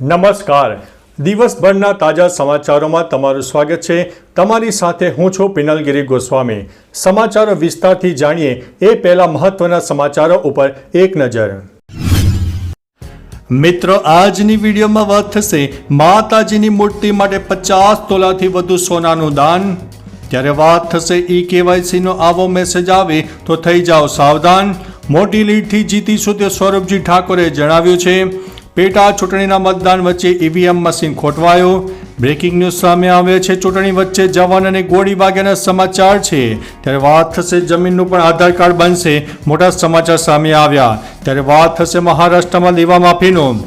નમસ્કાર. દિવસભરના તાજા સમાચારોમાં તમારું સ્વાગત છે. તમારી સાથે હું છું પિનલગીરી ગોસ્વામી. સમાચારો વિસ્તારથી જાણીએ એ પહેલા મહત્વના સમાચારો ઉપર એક નજર. મિત્રો, આજની વિડીયોમાં વાત થશે માતાજીની મૂર્તિ માટે પચાસ તોલાથી વધુ સોનાનું દાન. ત્યારે વાત થશે ઈ કેવાયસીનો આવો મેસેજ આવે તો થઈ જાઓ સાવધાન. મોટી લીડથી જીતીશું તે સૌરભજી ઠાકોરે જણાવ્યું છે પેટા ચૂંટણીના મતદાન વચ્ચે ઈવીએમ મશીન ખોટવાયો. બ્રેકિંગ ન્યૂઝ સામે આવે છે, ચૂંટણી વચ્ચે જવાન અને ગોળી વાગ્યાના સમાચાર છે. ત્યારે વાત થશે જમીનનું પણ આધાર કાર્ડ બનશે, મોટા સમાચાર સામે આવ્યા. ત્યારે વાત થશે મહારાષ્ટ્રમાં લેવા માફીનું.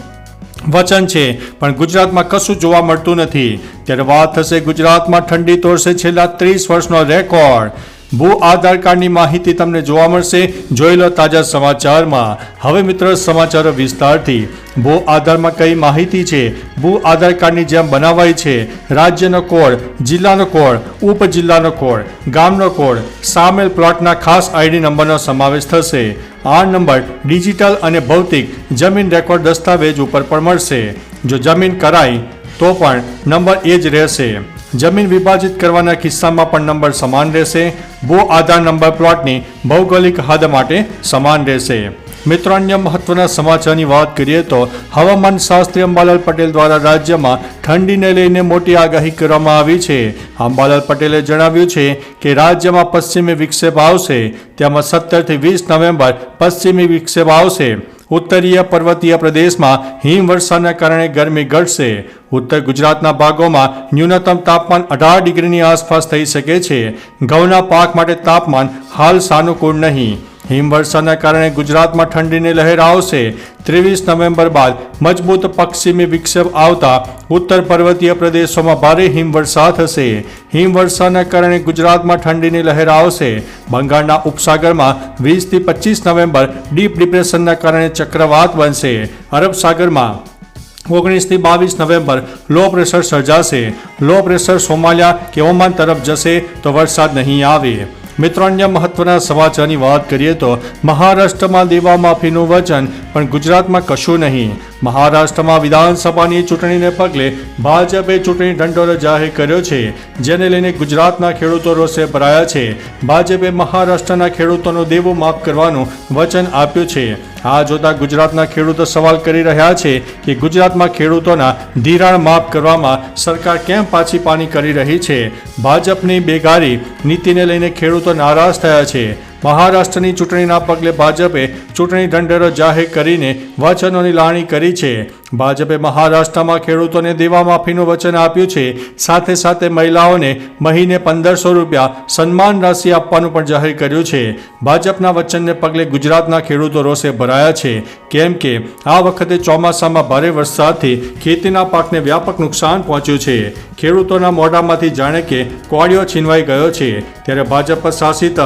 વચન છે, પણ ગુજરાતમાં કશું જોવા મળતું નથી. ત્યારે વાત થશે ગુજરાતમાં ઠંડી તોડશે છેલ્લા ત્રીસ વર્ષનો રેકોર્ડ. ભૂ આધાર કાર્ડની માહિતી તમને જોવા મળશે. જોઈ લો તાજા સમાચારમાં. હવે મિત્રો સમાચારો વિસ્તારથી. ભૂ આધારમાં કઈ માહિતી છે? ભૂ આધાર કાર્ડની જેમ બનાવાય છે. રાજ્યનો કોડ, જિલ્લાનો કોડ, ઉપજિલ્લાનો કોડ, ગામનો કોડ, સામેલ પ્લોટના ખાસ આઈડી નંબરનો સમાવેશ થશે. આ નંબર ડિજિટલ અને ભૌતિક જમીન રેકોર્ડ દસ્તાવેજ ઉપર પણ મળશે. જો જમીન કરાય, તો પણ નંબર એ જ રહેશે. જમીન વિભાજિત કરવાના કિસ્સામાં પણ નંબર સમાન રહેશે. ભૂ આધાર નંબર પ્લોટની ભૌગોલિક હદ માટે સમાન રહેશે. મિત્રો, અન્ય મહત્વના સમાચારની વાત કરીએ તો હવામાન શાસ્ત્રી અંબાલાલ પટેલ દ્વારા રાજ્યમાં ઠંડીને લઈને મોટી આગાહી કરવામાં આવી છે. અંબાલાલ પટેલે જણાવ્યું છે કે રાજ્યમાં પશ્ચિમી વિક્ષેપ આવશે. તેમાં સત્તરથી વીસ નવેમ્બર પશ્ચિમી વિક્ષેપ આવશે. ઉત્તરીય પર્વતીય પ્રદેશમાં હિમવર્ષાના કારણે ગરમી ઘટશે. ઉત્તર ગુજરાતના ભાગોમાં ન્યૂનતમ તાપમાન અઢાર ડિગ્રીની આસપાસ થઈ શકે છે. ઘઉંના પાક માટે તાપમાન હાલ સાનુકૂળ નહીં. હિમવર્ષાના કારણે ગુજરાતમાં ઠંડીની લહેર આવશે. ત્રેવીસ નવેમ્બર બાદ મજબૂત પશ્ચિમી વિક્ષેપ આવતા ઉત્તર પર્વતીય પ્રદેશોમાં ભારે હિમવર્ષા થશે. હિમવર્ષાના કારણે ગુજરાતમાં ઠંડીની લહેર આવશે. બંગાળના ઉપસાગરમાં વીસથી પચીસ નવેમ્બર ડીપ ડિપ્રેશનના કારણે ચક્રવાત બનશે. અરબ સાગરમાં ઓગણીસથી બાવીસ નવેમ્બર લો પ્રેશર સર્જાશે. લો પ્રેશર સોમાલિયા કે ઓમાન તરફ જશે તો વરસાદ નહીં આવે. મિત્રો અન્ય મહત્વના સમાચારની વાત કરીએ તો મહારાષ્ટ્રમાં દેવા માફીનું વચન, પણ ગુજરાતમાં કશું નહીં. મહારાષ્ટ્રમાં વિધાનસભાની ચૂંટણીને પગલે ભાજપે ચૂંટણી ઢંઢોરો જાહેર કર્યો છે, જેને લઈને ગુજરાતના ખેડૂતો રોષે ભરાયા છે. ભાજપે મહારાષ્ટ્રના ખેડૂતોનો દેવો માફ કરવાનું વચન આપ્યું છે. આ જોતા ગુજરાતના ખેડૂતો સવાલ કરી રહ્યા છે કે ગુજરાતમાં ખેડૂતોના ધિરાણ માફ કરવામાં સરકાર કેમ પાછી પાની કરી રહી છે? ભાજપની બેગારી નીતિને લઈને ખેડૂતો નારાજ થયા છે. મહારાષ્ટ્રની ચૂંટણીના પગલે ભાજપે ચૂંટણી ઢંઢેરો જાહેર કરીને વચનોની લાણી કરી છે. ભાજપે મહારાષ્ટ્રમાં ખેડૂતોને દેવા માફીનું વચન આપ્યું છે. સાથે સાથે મહિલાઓને મહિને પંદરસો રૂપિયા સન્માન રાશિ આપવાનું પણ જાહેર કર્યું છે. ભાજપના વચનને પગલે ગુજરાતના ખેડૂતો રોષે ભરાયા છે. કેમ કે આ વખતે ચોમાસામાં ભારે વરસાદથી ખેતીના પાકને વ્યાપક નુકસાન પહોંચ્યું છે. ખેડૂતોના મોઢામાંથી જાણે કે કોળિયો છીનવાઈ ગયો છે. ત્યારે ભાજપ શાસિત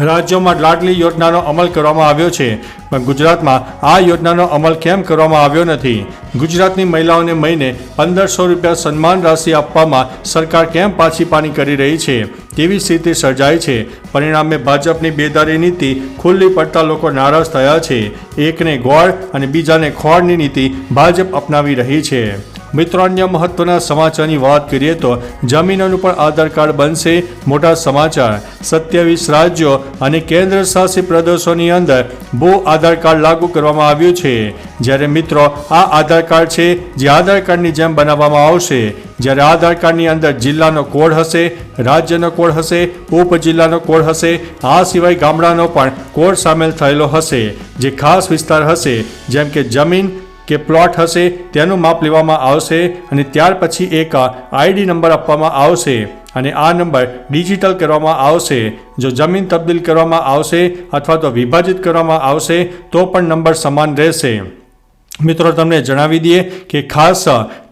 રાજ્યોમાં લાડલી યોજનાનો અમલ કરવામાં આવ્યો છે. પણ ગુજરાતમાં આ યોજનાનો અમલ કેમ કરવામાં આવ્યો નથી? ગુજરાતની મહિલાઓને મહિને પંદરસો રૂપિયા સન્માન રાશિ આપવામાં સરકાર કેમ પાછી પાની કરી રહી છે? તેવી સ્થિતિ સર્જાઈ છે? પરિણામે ભાજપની બેદારી નીતિ ખુલ્લી પડતા લોકો નારાજ થયા છે. એકને ગોળ અને બીજાને ખોળની નીતિ ભાજપ અપનાવી રહી છે. મિત્રો, અન્ય મહત્વના સમાચારની વાત કરીએ તો જમીનોનું પણ આધાર કાર્ડ બનશે. મોટા સમાચાર. સત્યાવીસ રાજ્યો અને કેન્દ્ર શાસિત પ્રદેશોની અંદર ભૂ આધાર કાર્ડ લાગુ કરવામાં આવ્યું છે. જ્યારે મિત્રો, આ આધાર કાર્ડ છે જે આધાર કાર્ડની જેમ બનાવવામાં આવશે. જ્યારે આધાર કાર્ડની અંદર જિલ્લાનો કોડ હશે, રાજ્યનો કોડ હશે, ઉપજિલ્લાનો કોડ હશે, આ સિવાય ગામડાનો પણ કોડ સામેલ થયેલો હશે, જે ખાસ વિસ્તાર હશે. જેમ કે જમીન કે પ્લોટ હશે તેનું માપ લેવામાં આવશે અને ત્યાર પછી એક આઈડી નંબર આપવામાં આવશે અને આ નંબર ડિજિટલ કરવામાં આવશે. જો જમીન તબદીલ કરવામાં આવશે અથવા તો વિભાજિત કરવામાં આવશે, તો પણ નંબર સમાન રહેશે. મિત્રો, તમને જણાવી દઈએ કે ખાસ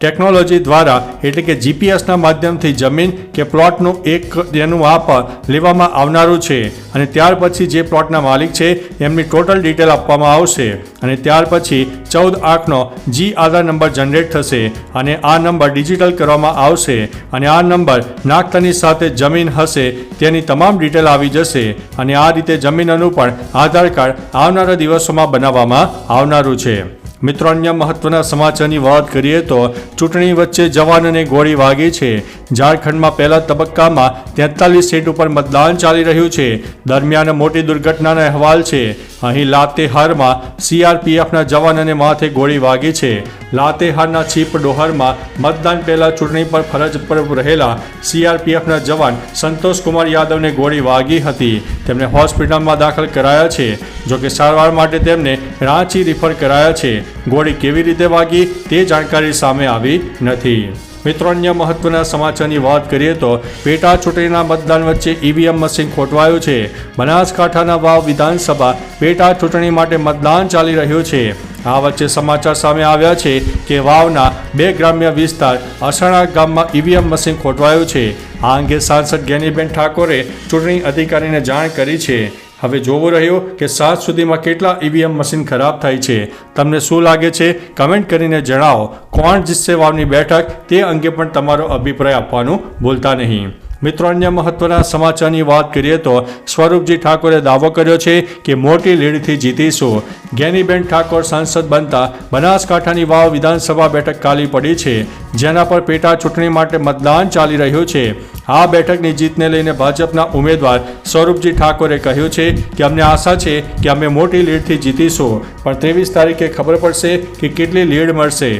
ટેકનોલોજી દ્વારા, એટલે કે જીપીએસના માધ્યમથી જમીન કે પ્લોટનું એક, એનું માપ લેવામાં આવનારું છે. અને ત્યાર પછી જે પ્લોટના માલિક છે, એમની ટોટલ ડિટેલ આપવામાં આવશે. અને ત્યાર પછી ચૌદ આંકનો જી આધાર નંબર જનરેટ થશે અને આ નંબર ડિજિટલ કરવામાં આવશે. અને આ નંબર નાખતાની સાથે જમીન હશે, તેની તમામ ડિટેલ આવી જશે. અને આ રીતે જમીનનું પણ આધાર કાર્ડ આવનારા દિવસોમાં બનાવવામાં આવનારું છે. મિત્રો અન્ય મહત્વના સમાચારની વાત કરીએ તો ચૂંટણી વચ્ચે જવાન અને ગોળી વાગી છે. ઝારખંડમાં પહેલા તબક્કામાં તેતાલીસ સીટ ઉપર મતદાન ચાલી રહ્યું છે. દરમિયાન મોટી દુર્ઘટનાના અહેવાલ છે. અહીં લાતેહારમાં સીઆરપીએફના જવાન અને માથે ગોળી વાગી છે. લાતેહારના છીપ ડોહરમાં મતદાન પહેલા ચૂંટણી પર ફરજ પર રહેલા સીઆરપીએફના જવાન સંતોષ કુમાર યાદવને ગોળી વાગી હતી. તેમને હોસ્પિટલમાં દાખલ કરાયા છે. જોકે સારવાર માટે તેમને રાંચી રિફર કરાયા છે. ગોળી કેવી રીતે વાગી તે જાણકારી સામે આવી નથી. મિત્રો, અન્ય મહત્વના સમાચારની વાત કરીએ તો પેટા ચૂંટણીના મતદાન વચ્ચે ઈવીએમ મશીન ખોટવાયું છે. બનાસકાંઠાના વાવ વિધાનસભા પેટા ચૂંટણી માટે મતદાન ચાલી રહ્યું છે. આ વચ્ચે સમાચાર સામે આવ્યા છે કે વાવના બે ગ્રામ્ય વિસ્તાર અસણા ગામમાં ઈવીએમ મશીન ખોટવાયું છે. આ અંગે સાંસદ જ્ઞાનીબેન ઠાકોરે ચૂંટણી અધિકારીને જાણ કરી છે. હવે જોવું રહ્યું કે સાત સુધીમાં કેટલા ઈવીએમ મશીન ખરાબ થાય છે. તમને શું લાગે છે? કમેન્ટ કરીને જણાવો. કોણ જીતશે વાવની બેઠક? તે અંગે પણ તમારો અભિપ્રાય આપવાનું ભૂલતા નહીં. મિત્રો, અન્ય મહત્વના સમાચારની વાત કરીએ તો સ્વરૂપજી ઠાકોરે દાવો કર્યો છે કે મોટી લીડથી જીતીશું. જ્ઞાનીબેન ઠાકોર સાંસદ બનતા બનાસકાંઠાની વાવ વિધાનસભા બેઠક ખાલી પડી છે. જેના પર પેટા ચૂંટણી માટે મતદાન ચાલી રહ્યું છે. આ બેઠકની જીતને લઈને ભાજપના ઉમેદવાર સ્વરૂપજી ઠાકોરે કહ્યું છે કે અમને આશા છે કે અમે મોટી લીડથી જીતીશું. પણ ત્રેવીસ તારીખે ખબર પડશે કે કેટલી લીડ મળશે.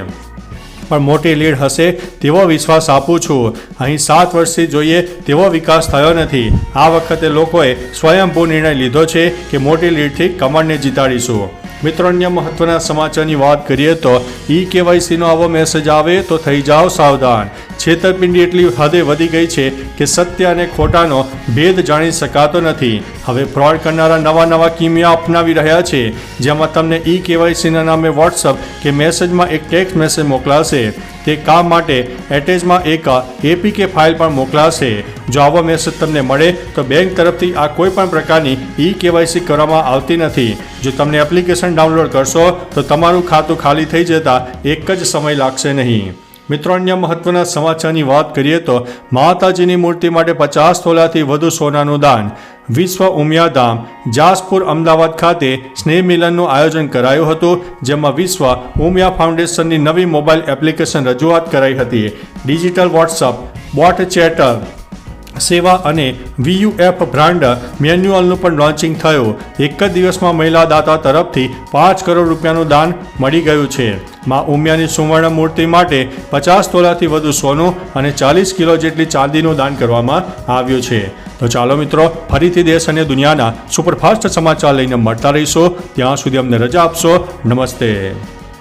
પણ મોટી લીડ હશે તેવો વિશ્વાસ આપું છું. અહીં સાત વર્ષથી જોઈએ તેવો વિકાસ થયો નથી. આ વખતે લોકોએ સ્વયંભૂ નિર્ણય લીધો છે કે મોટી લીડથી કમળને જીતાડીશું. મિત્રો, અન્ય મહત્વના સમાચારની વાત કરીએ તો ઈ કેવાયસીનો આવો મેસેજ આવે તો થઈ જાઓ સાવધાન. છેતરપિંડી એટલી હદે વધી ગઈ છે કે સત્ય અને ખોટાનો ભેદ જાણી શકાતો નથી. હવે ફ્રોડ કરનારા નવા નવા કિમિયા અપનાવી રહ્યા છે. જેમાં તમને ઈ કેવાયસીના નામે વોટ્સઅપ કે મેસેજમાં એક ટેક્સ્ટ મેસેજ મોકલાશે. તે કામ માટે? એટેચમાં એક એપીકે ફાઇલ પણ મોકલાશે. જો આવો મેસેજ તમને મળે, તો બેંક તરફથી આ કોઈ પણ પ્રકારની ઈ કેવાયસી કરવામાં આવતી નથી. જો તમને એપ્લિકેશન ડાઉનલોડ કરશો, તો તમારું ખાતું ખાલી થઈ જતા એક જ સમય લાગશે નહીં. મિત્રો, અન્ય મહત્વના સમાચારની વાત કરીએ તો માતાજીની મૂર્તિ માટે પચાસ તોલાથી વધુ સોનાનું દાન. વિશ્વ ઉમિયાધામ જાસપુર, અમદાવાદ ખાતે સ્નેહ મિલનનું આયોજન કરાયું હતું, જેમાં વિશ્વ ઉમિયા ફાઉન્ડેશનની નવી મોબાઈલ એપ્લિકેશન રજૂઆત કરાઈ હતી. ડિજિટલ વોટ્સઅપ, બોટ ચેટર સેવા અને વીયુએફ બ્રાન્ડ મેન્યુઅલનું પણ લોન્ચિંગ થયું. એક જ દિવસમાં મહિલા દાતા તરફથી પાંચ કરોડ રૂપિયાનું દાન મળી ગયું છે. માં ઉમિયાની સુવર્ણ મૂર્તિ માટે પચાસ તોલાથી વધુ સોનું અને ચાલીસ કિલો જેટલી ચાંદીનું દાન કરવામાં આવ્યું છે. તો ચાલો મિત્રો, ફરીથી દેશ અને દુનિયાના સુપરફાસ્ટ સમાચાર લઈને મળતા રહીશો. ત્યાં સુધી અમને રજા આપશો. નમસ્તે.